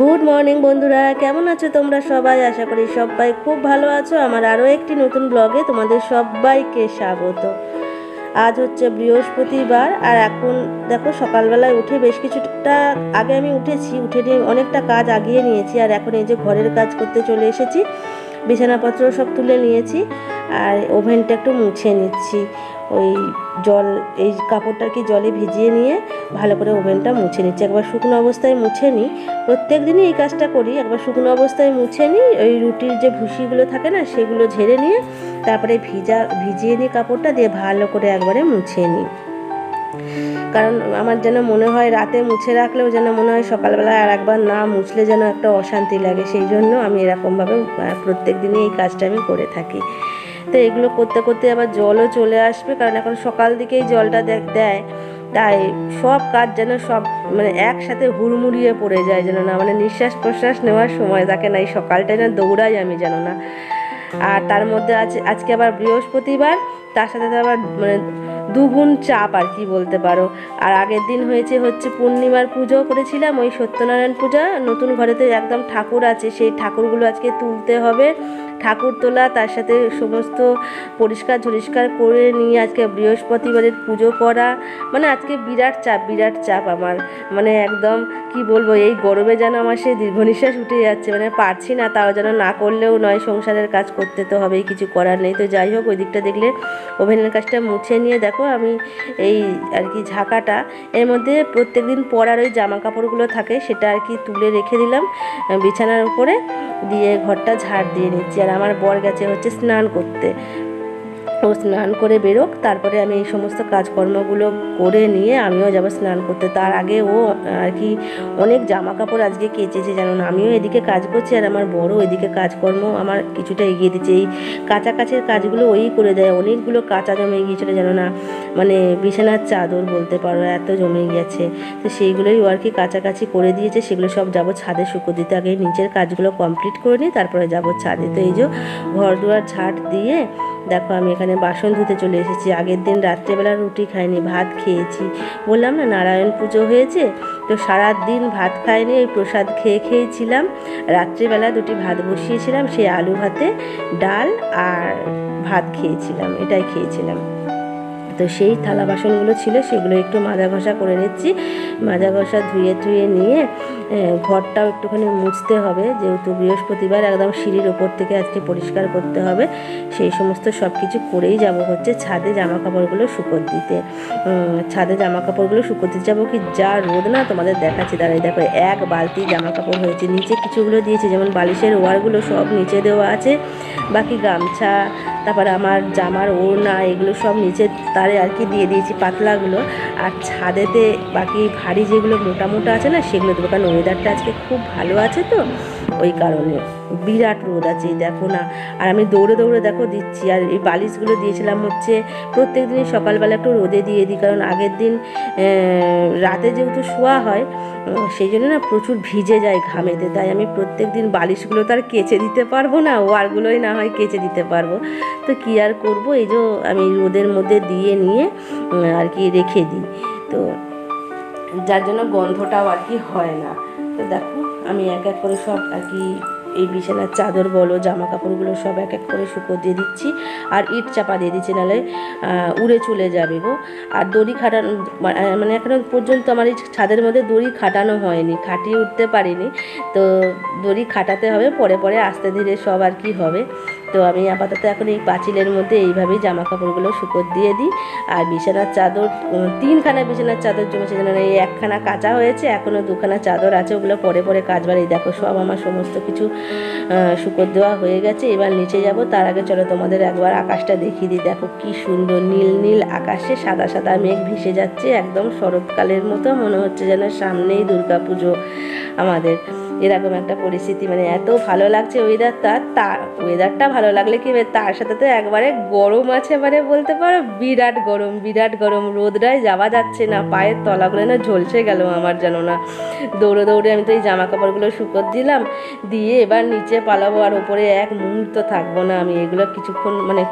Good morning বন্ধুরা। কেমন আছো তোমরা সবাই? আশা করি সবাই খুব ভালো আছো। আমার আরও একটি নতুন ব্লগে তোমাদের সবাইকে স্বাগত। আজ হচ্ছে বৃহস্পতিবার, আর এখন দেখো সকালবেলায় উঠে বেশ কিছুটা আগে আমি উঠেছি, উঠে নিয়ে অনেকটা কাজ আগিয়ে নিয়েছি, আর এখন এই যে ঘরের কাজ করতে চলে এসেছি বিছানাপত্র সব তুলে নিয়েছি, আর ওভেনটা একটু মুছে নিচ্ছি। ওই জল, এই কাপড়টা কি জলে ভিজিয়ে নিয়ে ভালো করে ওভেনটা মুছে নিচ্ছি। একবার শুকনো অবস্থায় মুছে নিই। প্রত্যেক দিনই এই কাজটা করি। একবার শুকনো অবস্থায় মুছে নিই। ওই রুটির যে ভুসিগুলো থাকে না, সেগুলো ঝেড়ে নিয়ে তারপরে ভিজা, ভিজিয়ে নিই কাপড়টা দিয়ে ভালো করে একবারে মুছে নিই। কারণ আমার যেন মনে হয় রাতে মুছে রাখলেও যেন মনে হয় সকালবেলায় আর একবার না মুছলে যেন একটা অশান্তি লাগে। সেই জন্য আমি এরকমভাবে প্রত্যেক দিনই এই কাজটা আমি করে থাকি। তো এগুলো করতে করতে আবার জলও চলে আসবে, কারণ এখন সকাল দিকেই জলটা দেয়। তাই সব কাজ যেন সব মানে একসাথে হুড়মুড়িয়ে পড়ে যায় যেন না মানে নিঃশ্বাস প্রশ্বাস নেওয়ার সময় থাকে না, এই সকালটা যেন দৌড়াই আমি যেন না। আর তার মধ্যে আছে আজকে আবার বৃহস্পতিবার, তার সাথে আবার মানে দুগুণ চাপ আর কি বলতে পারো। আর আগের দিন হয়েছে হচ্ছে পূর্ণিমার পুজো করেছিলাম, ওই সত্যনারায়ণ পূজা। নতুন ঘরেতে একদম ঠাকুর আছে, সেই ঠাকুরগুলো আজকে তুলতে হবে। ঠাকুর তোলা, তার সাথে সমস্ত পরিষ্কার ঝরিষ্কার করে নিয়ে আজকে বৃহস্পতিবারের পুজো করা। মানে আজকে বিরাট চাপ বিরাট চাপ আমার। মানে একদম কি বলব, এই গরমে যেন আমার সেই দীর্ঘ নিঃশ্বাস উঠে যাচ্ছে। মানে পারছি না, তাও যেন না করলেও নয়, সংসারের কাজ করতে তো হবেই, কিছু করার নেই। তো যাই হোক, ওই দিকটা দেখলে ওভেনের কাজটা মুছে নিয়ে দেখো আমি এই আর কি ঝাঁকাটা। এর মধ্যে প্রত্যেক দিন পরার ওই জামা কাপড়গুলো থাকে, সেটা আর কি তুলে রেখে দিলাম, বিছানার উপরে। দিয়ে ঘরটা ঝাড় দিয়ে নিচ্ছি। আর আমার বর গেছে হচ্ছে স্নান করতে। ও স্নান করে বেরোক, তারপরে আমি এই সমস্ত কাজকর্মগুলো করে নিয়ে আমিও যাব স্নান করতে। তার আগে ও আর কি অনেক জামা কাপড় আজকে কেচেছে জানো না? আমিও এদিকে কাজ করছি আর আমার বড় এদিকে কাজকর্ম আমার কিছুটা এগিয়ে দিচ্ছে। এই কাঁচা কাছের কাজগুলো ওই করে দেয়। অনেকগুলো কাঁচা জমে গিয়েছিল জানো না? মানে বিছানার চাদর বলতে পারো, এত জমে গেছে তো সেইগুলোই ও আর কি কাছাকাছি করে দিয়েছে, সেগুলো সব যাব ছাদে শুকো দিতে। আগে নিচের কাজগুলো কমপ্লিট করে নিই তারপরে যাব ছাদে। তো এই যে ঘর দুয়ার ঝাঁট দিয়ে দেখো, আমি এখানে বাসন ধুতে চলে এসেছি। আগের দিন রাত্রেবেলা রুটি খাইনি, ভাত খেয়েছি। বললাম, না, নারায়ণ পুজো হয়েছে, তো সারা দিন ভাত খাইনি ওই প্রসাদ খেয়ে খেয়েছিলাম। রাত্রেবেলা দুটি ভাত বসিয়েছিলাম, সেই আলু ভাতে ডাল আর ভাত খেয়েছিলাম, এটাই খেয়েছিলাম। তো সেই থালা বাসনগুলো ছিল, সেগুলো একটু মাজা ঘষা করে নিচ্ছি। মাজা ঘষা ধুয়ে ধুয়ে নিয়ে ঘরটাও একটুখানি মুছতে হবে। যেহেতু বৃহস্পতিবার একদম সিঁড়ির ওপর থেকে আজকে পরিষ্কার করতে হবে, সেই সমস্ত সব কিছু করেই যাব হচ্ছে ছাদে জামা কাপড়গুলো শুকোত দিতে। ছাদে জামা কাপড়গুলো শুকোতে যাব কি? যা রোদ না, তোমাদের দেখাচ্ছি। দাঁড়াই দেখো, এক বালতি জামা কাপড় হয়েছে, নিচে কিছুগুলো দিয়েছে, যেমন বালিশের ওয়ারগুলো সব নিচে দেওয়া আছে, বাকি গামছা, তারপরে আমার জামার ওড়না, এগুলো সব নিচে তারে আর কি দিয়ে দিয়েছি পাতলাগুলো। আর ছাদেতে বাকি ভারী যেগুলো মোটা মোটা আছে না, সেগুলো দেবো কারণ ওয়েদারটা আজকে খুব ভালো আছে তো। ওই কারণে। বিরাট রোদ আছে, দেখো না। আর আমি দৌড়ে দৌড়ে দেখো দিচ্ছি, আর এই বালিশগুলো দিয়েছিলাম হচ্ছে প্রত্যেক দিনই সকালবেলা একটু রোদে দিয়ে দিই, কারণ আগের দিন রাতে যেহেতু শোয়া হয় সেই জন্য না প্রচুর ভিজে যায় ঘামেতে। তাই আমি প্রত্যেক দিন বালিশগুলো তো আর কেচে দিতে পারব না, ওয়ারগুলোই না হয় কেচে দিতে পারব। তো কী আর করব, এই যে আমি রোদের মধ্যে দিয়ে নিয়ে আর কি রেখে দিই। তো যার জন্য গন্ধটাও আর কি হয় না। তো দেখো আমি এক এক করে সব আর কি এই বিছানার চাদর বলো জামা কাপড়গুলো সব এক এক করে শুকো দিয়ে দিচ্ছি। আর ইট চাপা দিয়ে দিচ্ছি, নাহলে উড়ে চলে যাবে গো। আর দড়ি খাটানো মানে এখনও পর্যন্ত আমার এই ছাদের মধ্যে দড়ি খাটানো হয়নি, খাটিয়ে উঠতে পারিনি। তো দড়ি খাটাতে হবে, পরে পরে আস্তে ধীরে সব আর কি হবে। তো আমি আপাতত এখন এই পাঁচিলের মধ্যে এইভাবেই জামা কাপড়গুলো শুকো দিয়ে দিই। আর বিছানার চাদর তিনখানা বিছানার চাদর জমেছে যেন এই একখানা কাঁচা হয়েছে, এখনও দুখানা চাদর আছে, ওগুলো পরে পরে কাচবার, এই দেখো সব আমার সমস্ত কিছু শুকর দেওয়া হয়ে গেছে। এবার নিচে যাব, তার আগে চলো তোমাদের একবার আকাশটা দেখিয়ে দিই। দেখো কি সুন্দর নীল নীল আকাশে সাদা সাদা মেঘ ভেসে যাচ্ছে, একদম শরৎকালের মতো মনে হচ্ছে যেন সামনেই দুর্গা পুজো আমাদের। এরকম একটা পরিস্থিতি মানে এত ভালো লাগছে ওয়েদারটা তার ওয়েদারটা ভালো লাগলে কি তার সাথে তো একবারে গরম আছে মানে বলতে পারো বিরাট গরম বিরাট গরম রোদটায় যাওয়া যাচ্ছে না পায়ের তলাগুলো না ঝলসে গেল আমার যেন না। দৌড়ে দৌড়ে আমি তো এই জামা কাপড়গুলো শুকোত দিলাম দিয়ে এবার নিচে পালাবো আর ওপরে এক মুহূর্ত থাকব না আমি এগুলো কিছুক্ষণ মানে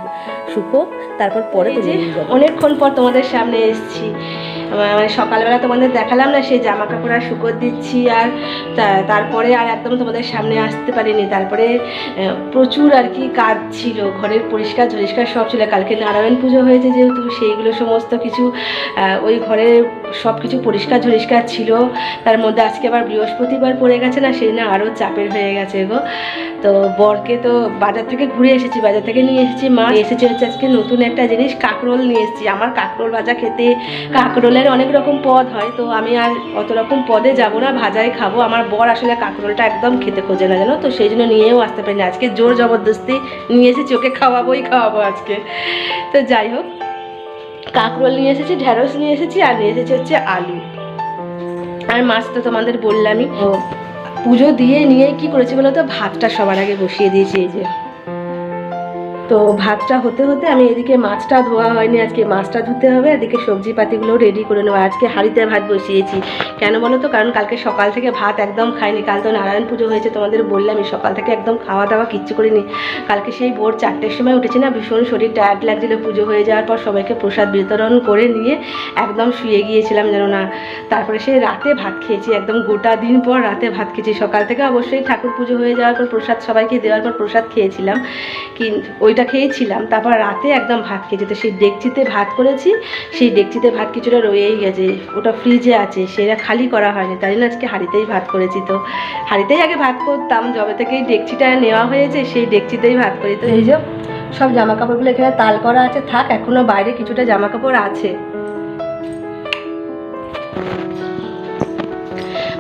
শুকোক তারপর পরে অনেকক্ষণ পর তোমাদের সামনে এসেছি। মানে সকালবেলা তোমাদের দেখালাম না, সেই জামা কাপড় আর শুকোর দিচ্ছি আর তারপরে আর একদম তোমাদের সামনে আসতে পারিনি। তারপরে প্রচুর আর কি কাজ ছিল। ঘরের পরিষ্কার ঝরিষ্কার সব ছিল। কালকে নারায়ণ পুজো হয়েছে যেহেতু, সেইগুলো সমস্ত কিছু ওই ঘরে সব কিছু পরিষ্কার ঝরিষ্কার ছিল। তার মধ্যে আজকে আবার বৃহস্পতিবার পড়ে গেছে না, সেই না আরও চাপের হয়ে গেছে গো। তো বরকে তো বাজার থেকে ঘুরে এসেছি, বাজার থেকে নিয়ে এসেছি। মা এসেছে হচ্ছে আজকে নতুন একটা জিনিস, কাকরোল নিয়ে এসেছি। আমার কাকরোল ভাজা খেতে, কাকরোলের অনেক রকম পদ হয় তো আমি আর অত রকম পদে যাব না ভাজাই খাব। আমার বর আসলে কাকরোলটা একদম খেতে খোঁজে না জানো? তো সেই জন্য নিয়েও আসতে পারি না আজকে জোর জবরদস্তি নিয়ে এসেছি ওকে খাওয়াবোই খাওয়াবো আজকে। তো যাই হোক কাঁকরোল নিয়ে এসেছি ঢ্যাঁড়স নিয়ে এসেছি আর নিয়ে এসেছি হচ্ছে আলু। আর মাছ তো তোমাদের বললামই। পুজো দিয়ে নিয়ে কি করেছি বলো তো? ভাতটা সবার আগে বসিয়ে দিয়েছি এই যে। তো ভাতটা হতে হতে আমি এদিকে মাছটা ধোয়া হয়নি, আজকে মাছটা ধুতে হবে, এদিকে সবজি পাতিগুলো রেডি করে নেব। আজকে হাঁড়িতে ভাত বসিয়েছি। কেন বলো তো? কারণ কালকে সকাল থেকে ভাত একদম খাইনি। কাল তো নারায়ণ পুজো হয়েছে, তোমাদের বললামই, সকাল থেকে একদম খাওয়া দাওয়া কিচ্ছু করিনি। কালকে সেই ভোর চারটের সময় উঠেছি না, ভীষণ শরীর টায়ার্ড লাগছিল। পুজো হয়ে যাওয়ার পর সবাইকে প্রসাদ বিতরণ করে নিয়ে একদম শুয়ে গিয়েছিলাম যেন না। তারপরে সেই রাতে ভাত খেয়েছি, একদম গোটা দিন পর রাতে ভাত খেয়েছি। সকাল থেকে অবশ্যই ঠাকুর পুজো হয়ে যাওয়ার পর প্রসাদ, সবাইকে দেওয়ার পর প্রসাদ খেয়েছিলাম। কিন্তু ওইটা খেয়েছিলাম, তারপর রাতে একদম ভাত খেয়েছি তো সেই ডেকচিতে ভাত করেছি, সেই ডেকচিতে ভাত কিছুটা রয়েই গেছে, ওটা ফ্রিজে আছে, সেটা খালি করা হয়নি, তাই জন্য আজকে হাঁড়িতেই ভাত করেছি তো। হাঁড়িতেই আগে ভাত করতাম, যবে থেকেই ডেকচিটা নেওয়া হয়েছে, সেই ডেকচিতেই ভাত করি, তো এই যে সব জামা কাপড়গুলো এখানে তাল করা আছে, থাক এখনও বাইরে কিছুটা জামা কাপড় আছে।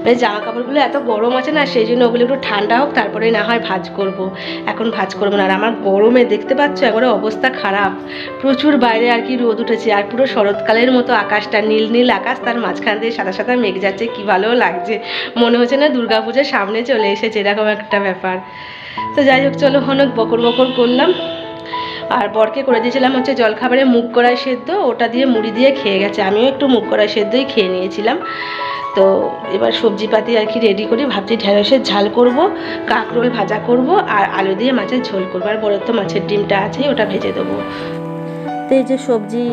মানে জামা কাপড়গুলো এত গরম আছে না, সেই জন্য ওগুলো একটু ঠান্ডা হোক, তারপরে না হয় ভাজ করব। এখন ভাজ করব না। আর আমার গরমে দেখতে পাচ্ছ, একবারে অবস্থা খারাপ। প্রচুর বাইরে আর কি রোদ উঠেছে, আর পুরো শরৎকালের মতো আকাশটা নীল নীল আকাশ, তার মাঝখান দিয়ে সাদা সাদা মেঘ যাচ্ছে, কি ভালো লাগছে। মনে হচ্ছে না দুর্গাপুজোর সামনে চলে এসেছে, এরকম একটা ব্যাপার। তো যাই হোক, চলো অনেক বকর বকর করলাম। আর বরকে করে দিয়েছিলাম হচ্ছে জলখাবারে মুগ কড়াই সেদ্ধ, ওটা দিয়ে মুড়ি দিয়ে খেয়ে গেছে। আমিও একটু মুগ কড়াই সেদ্ধই খেয়ে নিয়েছিলাম। তো এবার সবজিপাতি আর কি রেডি করি ভাবছি ঢেঁড়সের ঝাল করব কাঁকরোল ভাজা করব আর আলু দিয়ে মাছের ঝোল করব। আর বড় তো মাছের ডিমটা আছেই ওটা ভেজে দেবো। তো এই যে সবজি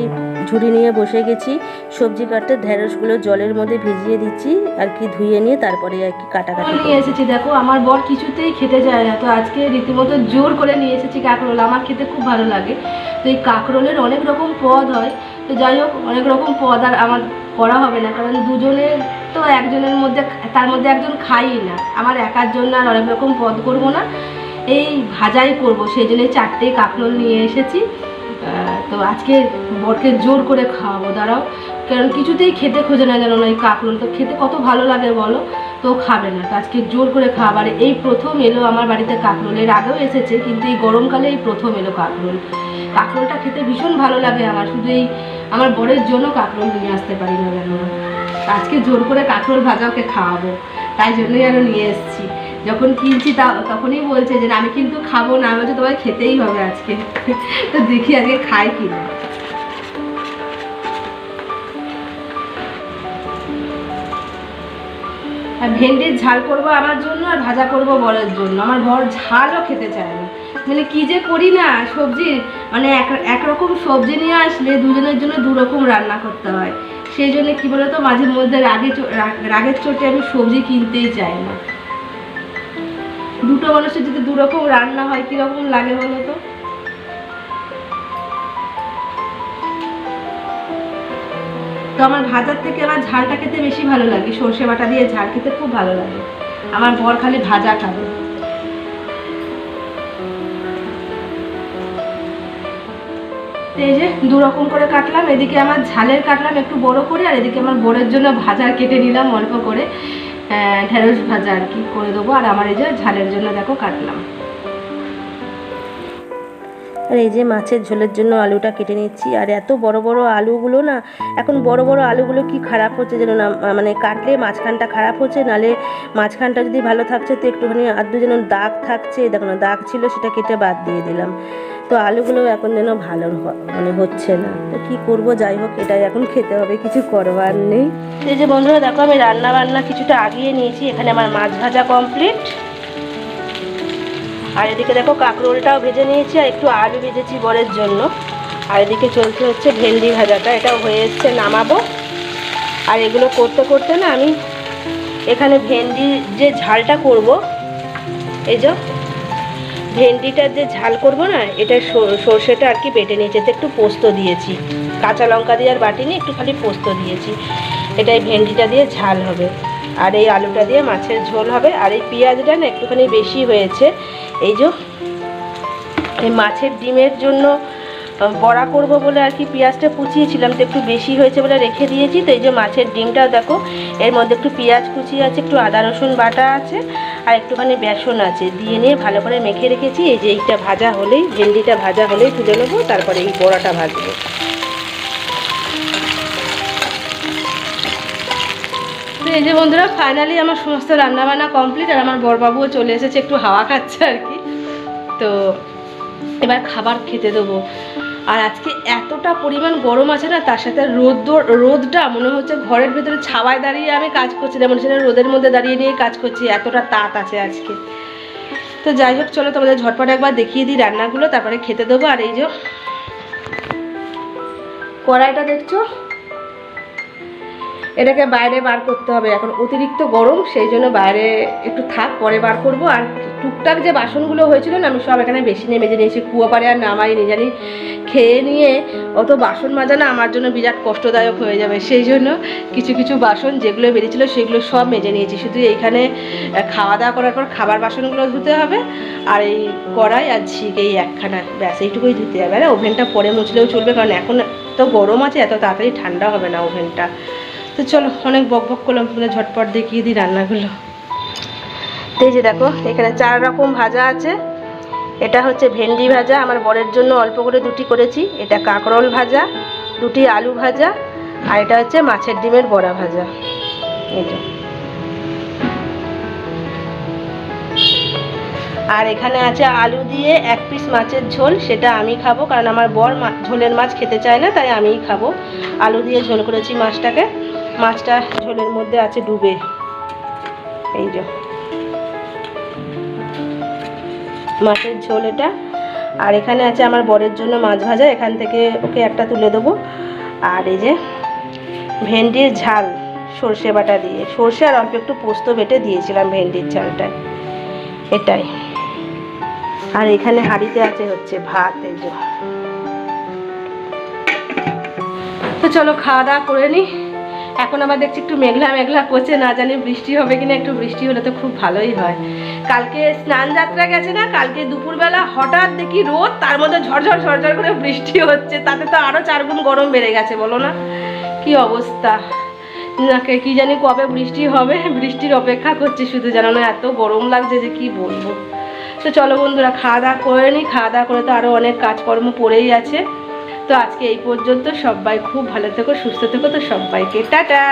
ঝুড়ি নিয়ে বসে গেছি সবজি কাটতে ঢেঁড়সগুলো জলের মধ্যে ভিজিয়ে দিচ্ছি আর কি ধুয়ে নিয়ে তারপরে আর কি কাটাকাটি নিয়ে এসেছি দেখো আমার বর কিছুতেই খেতে যায় না। তো আজকে রীতিমতো জোর করে নিয়ে এসেছি কাঁকরোল আমার খেতে খুব ভালো লাগে। তো এই কাঁকরোলের অনেক রকম পদ হয়। তো যাই হোক অনেক রকম পদ আর আমার করা হবে না কারণ দুজনের তো একজনের মধ্যে, তার মধ্যে একজন খাই না। আমার একার জন্য আর অনেক রকম পদ করব না। এই ভাজাই করব, সেই জন্য চারটে কাঁকরোল নিয়ে এসেছি। তো আজকে বরকে জোর করে খাওয়াবো, দাঁড়াও। কারণ কিছুতেই খেতে খোঁজে না জানো না এই কাঁকরোল। তো খেতে কত ভালো লাগে বলো? তো খাবে না। তো আজকে জোর করে খাবার এই প্রথম এলো আমার বাড়িতে কাঁকরোল আগেও এসেছে, কিন্তু এই গরমকালে এই প্রথম এলো কাঁকরোল। কাঁকরোলটা খেতে ভীষণ ভালো লাগে আমার। শুধু এই আমার বরের জন্য কাঁকরোল নিয়ে আসতে পারি না জানো না। তো আজকে জোর করে কাঁকরোল ভাজা ওকে খাওয়াবো। তাই জন্যই আরও নিয়ে এসেছি। যখন কিনছি তা, তখনই বলছে যে আমি কিন্তু খাব না। বলছি, তোমায় খেতেই হবে আজকে। তো দেখি আজকে খাই কিনা। আর ভেন্ডির ঝাল করব আমার জন্য আর ভাজা করব বরের জন্য। আমার বর ঝালও খেতে চায় না। মানে কি যে করি না সবজি মানে এক, একরকম সবজি নিয়ে আসলে দুজনের জন্য দু রকম রান্না করতে হয়। সেই জন্য কি বলতো, মাঝে মধ্যে রাগে রাগের চোটে আমি সবজি কিনতেই চাই না। দুটো মানুষের যদি দু রকম রান্না হয়, কীরকম লাগে বলো তো? তো আমার ভাজার থেকে আমার ঝালটা খেতে বেশি ভালো লাগে, সর্ষে বাটা দিয়ে ঝাল খেতে খুব ভালো লাগে। আমার বর খালি ভাজা খাবে। এই যে দু রকম করে কাটলাম। এদিকে আমার ঝালের কাটলাম একটু বড় করে, আর এদিকে আমার বড়ের জন্য ভাজার কেটে নিলাম অল্প করে। ঢেঁড়স ভাজা আর কি করে দেবো। আর আমার এই যে ঝালের জন্য দেখো কাটলাম। আর এই যে মাছের ঝোলের জন্য আলুটা কেটে নিচ্ছি। আর এত বড় বড় আলুগুলো না, এখন বড় বড় আলুগুলো কি খারাপ হচ্ছে যেন না মানে কাটলে মাঝখানটা খারাপ হচ্ছে, নালে মাঝখানটা যদি ভালো থাকছে তো একটুখানি আধটু যেন দাগ থাকছে। দেখো না, দাগ ছিল সেটা কেটে বাদ দিয়ে দিলাম। তো আলুগুলো এখন যেন ভালো মানে হচ্ছে না। তো কি করব, যাই হোক, এটাই এখন খেতে হবে, কিছু করবার নেই। এই যে বন্ধুরা, দেখো আমি রান্না বান্না কিছুটা আগিয়ে নিয়েছি। এখানে আমার মাছ ভাজা কমপ্লিট আর এদিকে দেখো কাঁকরোলটাও ভেজে নিয়েছি আর একটু আলু ভেজেছি বরের জন্য। আর এদিকে চলছে হচ্ছে ভেন্ডি ভাজাটা, এটাও হয়ে এসছে নামাবো। আর এগুলো করতে করতে না আমি এখানে ভেন্ডির যে ঝালটা করব, এই যে ভেন্ডিটার যে ঝাল করব না, এটা সর- সর্ষেটা আর কি বেটে নিয়েছি। এতে একটু পোস্ত দিয়েছি। কাঁচা লঙ্কা দিয়ে আর বাটিনি, একটু খালি পোস্ত দিয়েছি। এটা এই ভেন্ডিটা দিয়ে ঝাল হবে। আর এই আলুটা দিয়ে মাছের ঝোল হবে। আর এই পেঁয়াজটা না একটুখানি বেশি হয়েছে। এই যে, এই মাছের ডিমের জন্য বড়া করব বলে আর কি পেঁয়াজটা কুচিয়েছিলাম, তো একটু বেশি হয়েছে বলে রেখে দিয়েছি, তো এই যে মাছের ডিমটাও দেখো, এর মধ্যে একটু পেঁয়াজ কুচি আছে, একটু আদা, রসুন বাটা আছে, আর একটুখানি বেসন আছে, দিয়ে নিয়ে ভালো করে মেখে রেখেছি, এই যে এইটা ভাজা হলেই, ভেন্ডিটা ভাজা হলেই তুলে নেব, তারপরে এই বড়াটা ভাজবো। এই যে বন্ধুরা ফাইনালি আমার সমস্ত রান্নাবান্না কমপ্লিট আর আমার বরবাবুও চলে এসেছে, একটু হাওয়া খাচ্ছে আর কি। তো এবার খাবার খেতে দেবো। আর আজকে এতটা পরিমাণ গরম আছে না, তার সাথে রোদ রোদটা মনে হচ্ছে ঘরের ভেতরে ছাওয়ায় দাঁড়িয়ে আমি কাজ করছি, যেমন সেটা রোদের মধ্যে দাঁড়িয়ে নিয়ে কাজ করছি, এতটা তাপ আছে আজকে। তো যাই হোক, চলো তোমাদের ঝটপট একবার দেখিয়ে দিই রান্নাগুলো, তারপরে খেতে দেবো। আর এই যে কড়াইটা দেখছ? এটাকে বাইরে বার করতে হবে, এখন অতিরিক্ত গরম, সেই জন্য বাইরে একটু থাক, পরে বার করব। আর টুকটাক যে বাসনগুলো হয়েছিল না, আমি সব এখানে বেশি নিয়ে মেজে নিয়েছি, কুয়ো পারে আর নামাইনি জানি। খেয়ে নিয়ে অত বাসন মাজা না, আমার জন্য বিরাট কষ্টদায়ক হয়ে যাবে। সেই জন্য কিছু কিছু বাসন যেগুলো বেরিয়েছিল, সেগুলো সব মেজে নিয়েছি। শুধু এইখানে খাওয়া দাওয়া করার পর খাবার বাসনগুলো ধুতে হবে আর এই কড়াই আর ঝিক এই একখানা। ব্যাস, এইটুকুই ধুতে হবে। আর, ওভেনটা পরে মুছলেও চলবে, কারণ এখন তো গরম আছে, এত তাড়াতাড়ি ঠান্ডা হবে না ওভেনটা। তো চলো, অনেক বক বক করলাম ঝটপট দেখিয়ে দিই রান্নাগুলো। এই যে দেখো, এখানে চার রকম ভাজা আছে। এটা হচ্ছে ভেন্ডি ভাজা, আমার বরের জন্য অল্প করে দুটি করেছি। এটা কাঁকরোল ভাজা, দুটি আলু ভাজা, আর এটা হচ্ছে মাছের ডিমের বড়া ভাজা। যে। আর এখানে আছে আলু দিয়ে এক পিস মাছের ঝোল, সেটা আমি খাব, কারণ আমার বর ঝোলের মাছ খেতে চায় না, তাই আমিই খাব। আলু দিয়ে ঝোল করেছি মাছটাকে। মাছটা ঝোলের মধ্যে আছে ডুবে। এই যে। মাছের ঝোল এটা। আর এখানে আছে আমার বরের জন্য মাছ ভাজা। এখান থেকে ওকে একটা তুলে দেবো। আর এই যে ভেন্ডির ঝাল, সর্ষে বাটা দিয়ে। সর্ষে আর অল্প একটু পোস্ত বেটে দিয়েছিলাম ভেন্ডির ঝালটায়। এটাই। আর এখানে হাঁড়িতে আছে হচ্ছে ভাত, এই তো চলো খাওয়া দাওয়া করে নিই এখন আবার দেখছি একটু মেঘলা মেঘলা করছে, না জানি বৃষ্টি হবে কিনা, একটু বৃষ্টি হলে তো খুব ভালোই হয়। কালকে স্নান যাত্রা গেছে না? কালকে দুপুরবেলা হঠাৎ দেখি রোদ, তার মধ্যে ঝরঝর ঝরঝর করে বৃষ্টি হচ্ছে, তাতে তো আরও চার গুণ গরম বেড়ে গেছে, বলো না? কি অবস্থা? নাকে কি জানি কবে বৃষ্টি হবে, বৃষ্টির অপেক্ষা করছি শুধু জানো না এত গরম লাগছে যে কি বলব। তো চলো বন্ধুরা, খাওয়া দাওয়া করে নিই খাওয়া দাওয়া করে তো আরও অনেক কাজকর্ম পড়েই আছে। তো আজকে এই পর্যন্ত সবাই খুব ভালো থেকো সুস্থ থেকো তো সবাইকে টাটা!